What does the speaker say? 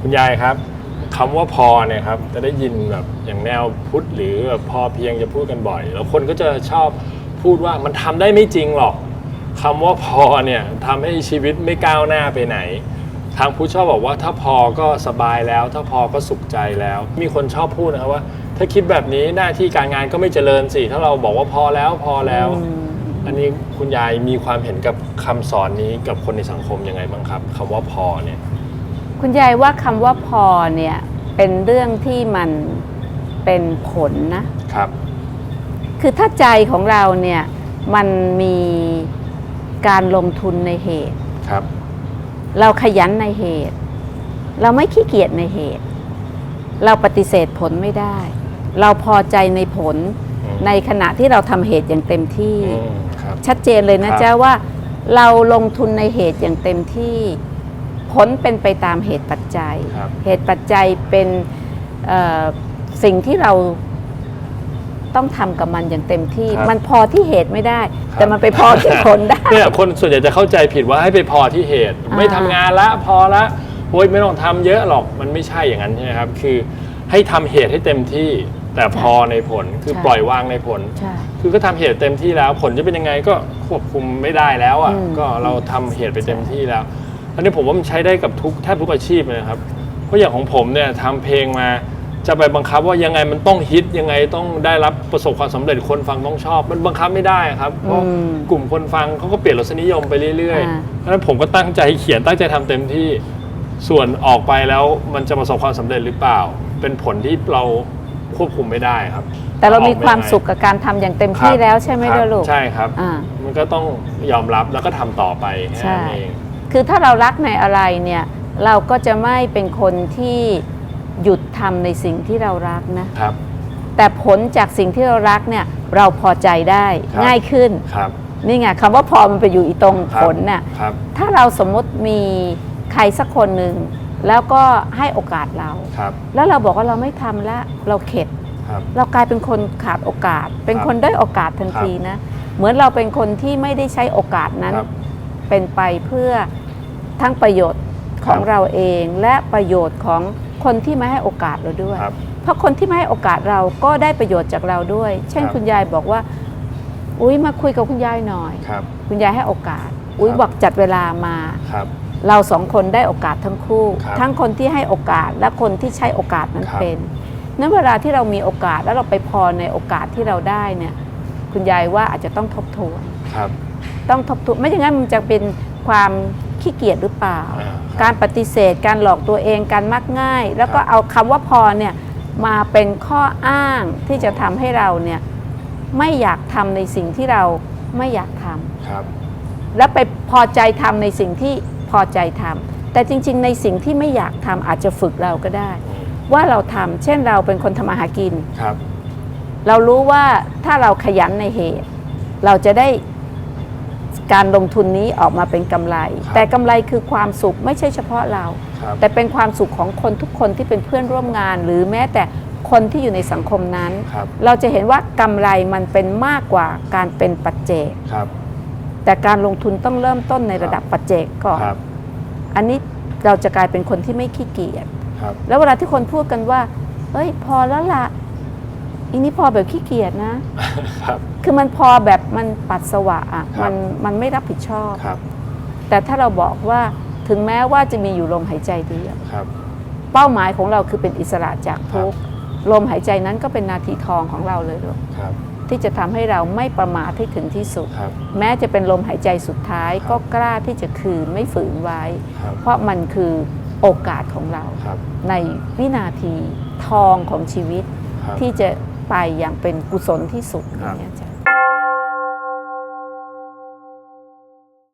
คุณยายครับคำว่าพอเนี่ยครับจะได้ยินแบบอย่างแนวพุทธหรือแบบพอเพียงจะพูดกันบ่อย แล้วคนก็จะชอบพูดว่ามันทำได้ไม่จริงหรอกคำว่าพอเนี่ยทำให้ชีวิตไม่ก้าวหน้าไปไหน ทางพุทธชอบบอกว่าถ้าพอก็สบายแล้ว ถ้าพอก็สุขใจแล้ว มีคนชอบพูดนะครับว่า ถ้าคิดแบบนี้หน้าที่การงานก็ไม่เจริญสิถ้าเราบอกว่าพอแล้วพอแล้ว อันนี้คุณยายมีความเห็นกับคำสอนนี้กับคนในสังคมยังไงบ้างครับคำว่าพอเนี่ย คุณยายว่าคำว่าพอเนี่ยเป็นเรื่องที่มันเป็นผลนะ ครับ คือถ้าใจของเราเนี่ยมันมีการลงทุนในเหตุ ครับ เราขยันในเหตุ เราไม่ขี้เกียจในเหตุ เราปฏิเสธผลไม่ได้ เราพอใจในผลอืมในขณะที่เราทำเหตุอย่างเต็มที่อืมครับชัดเจนเลยนะครับจ๊ะว่า เราลงทุนในเหตุอย่างเต็มที่ ผลเป็นไปตามเหตุปัจจัย ครับเหตุปัจจัยเป็นเอ่อสิ่งที่เราต้องทำกับมันอย่างเต็มที่ ครับมันพอที่เหตุไม่ได้ครับแต่มันไปพอที่ผลได้ เนี่ยคนส่วนใหญ่จะเข้าใจผิดว่าให้ไปพอที่เหตุ อ่า ไม่ทำงานละพอละโอ้ยไม่ต้องทำเยอะหรอกมันไม่ใช่อย่างนั้นใช่ไหมครับ คือให้ทำเหตุให้เต็มที่ แต่พอในผลคือใช่ปล่อยวางในผล ใช่ คือก็ทำเหตุเต็มที่แล้ว ผลจะเป็นยังไงก็ควบคุมไม่ได้แล้วอะอืมก็เราทำเหตุไปเต็มที่แล้ว อันนี้ผมว่ามันใช้ได้กับทุกแทบทุกอาชีพเลยนะครับ เพราะอย่างของผมเนี่ยทำเพลงมาจะไปบังคับว่ายังไงมันต้องฮิตยังไงต้องได้รับประสบความสำเร็จคนฟังต้องชอบ มันบังคับไม่ได้ครับเพราะอืมกลุ่มคนฟังเขาก็เปลี่ยนรสนิยมไปเรื่อยอ่าๆเพราะฉะนั้นผมก็ตั้งใจเขียนตั้งใจทำเต็มที่ส่วนออกไปแล้วมันจะประสบความสำเร็จหรือเปล่า เป็นผลที่เราควบคุมไม่ได้ครับ แต่เรามีออกความไได้สุขกับการทำอย่างเต็มคที่รับแล้วใช่ไหมครับล่ะลูกใช่ครับอ่ามันก็ต้องยอมรับแล้วก็ทำต่อไปแค่ใช่นั้นเอง คือถ้าเรารักในอะไรเนี่ยเราก็จะไม่เป็นคนที่หยุดทำในสิ่งที่เรารักนะ ครับ แต่ผลจากสิ่งที่เรารักเนี่ยเราพอใจได้ครับ ง่ายขึ้น ครับ นี่ไงคำว่าพอมันไปอยู่อีตรงครับ ผลน่ะ ครับ ถ้าเราสมมติมีใครสักคนหนึ่งแล้วก็ให้โอกาสเรา ครับ แล้วเราบอกว่าเราไม่ทำแล้วเราเข็ด ครับ เรากลายเป็นคนขาดโอกาส เป็นครับคนได้อยโอกาสทันทีนะ เหมือนเราเป็นคนที่ไม่ได้ใช้โอกาสนั้น ครับ เป็นไปเพื่อทั้งประโยชน์ของครับเราเองและประโยชน์ของคนที่ไม่ให้โอกาสเราด้วยครับเพราะคนที่ไม่ให้โอกาสเราก็ได้ประโยชน์จากเราด้วย เช่นครับคุณยายบอกว่า อุ้ยมาคุยกับคุณยายหน่อยครับคุณยายให้โอกาส อุ้ยครับบอกจัดเวลามาครับเราสองคนได้โอกาสทั้งคู่ครับทั้งคนที่ให้โอกาสและคนที่ใช้โอกาสนั้นครับเป็นนั้นเวลาที่เรามีโอกาสแล้วเราไปพอในโอกาสที่เราได้เนี่ย คุณยายว่าอาจจะต้องทบทวนครับ ต้องทบทวนไม่อย่างนั้นมันจะเป็นความขี้เกียจหรือเปล่า อ่าครับ การปฏิเสธการหลอกตัวเองการมักง่าย แล้วก็ครับเอาคำว่าพอเนี่ยมาเป็นข้ออ้างที่จะทำให้เราเนี่ยไม่อยากทำในสิ่งที่เราไม่อยากทำ ครับ แล้วไปพอใจทำในสิ่งที่พอใจทำแต่จริง ๆ ในสิ่งที่ไม่อยากทำอาจจะฝึกเราก็ได้อืมว่าเราทำเช่นเราเป็นคนทำมาหากิน ครับ เรารู้ว่าถ้าเราขยันในเหตุ เราจะได้ การลงทุนนี้ออกมาเป็นกำไรครับแต่กำไรคือความสุขไม่ใช่เฉพาะเราครับแต่เป็นความสุขของคนทุกคนที่เป็นเพื่อนร่วมงาน หรือแม้แต่คนที่อยู่ในสังคมนั้นครับเราจะเห็นว่ากำไรมันเป็นมากกว่าการเป็นปัจเจกครับแต่การลงทุนต้องเริ่มต้นในระดับปัจเจกก่อนครับอันนี้เราจะกลายเป็นคนที่ไม่ขี้เกียจครับแล้วเวลาที่คนพูดกันว่าเอ้ย พอแล้วละ อีนี้พอแบบขี้เกียจนะ ครับ คือมันพอแบบมันปัสสาวะอะครับ มันมันไม่รับผิดชอบ ครับ แต่ถ้าเราบอกว่าถึงแม้ว่าจะมีอยู่ลมหายใจเดียวครับ เป้าหมายของเราคือเป็นอิสระจากทุกข์ลมหายใจนั้นก็เป็นนาทีทองของเราเลยลูกครับ ที่จะทำให้เราไม่ประมาทให้ถึงที่สุด ครับ แม้จะเป็นลมหายใจสุดท้ายครับก็กล้าที่จะคืนไม่ฝืนไว้ ครับ เพราะมันคือโอกาสของเรา ครับ ในวินาทีทองของชีวิต ครับ ที่จะ ไปอย่างเป็นกุศลที่สุดอครับย่างเงี้ยจ้ะ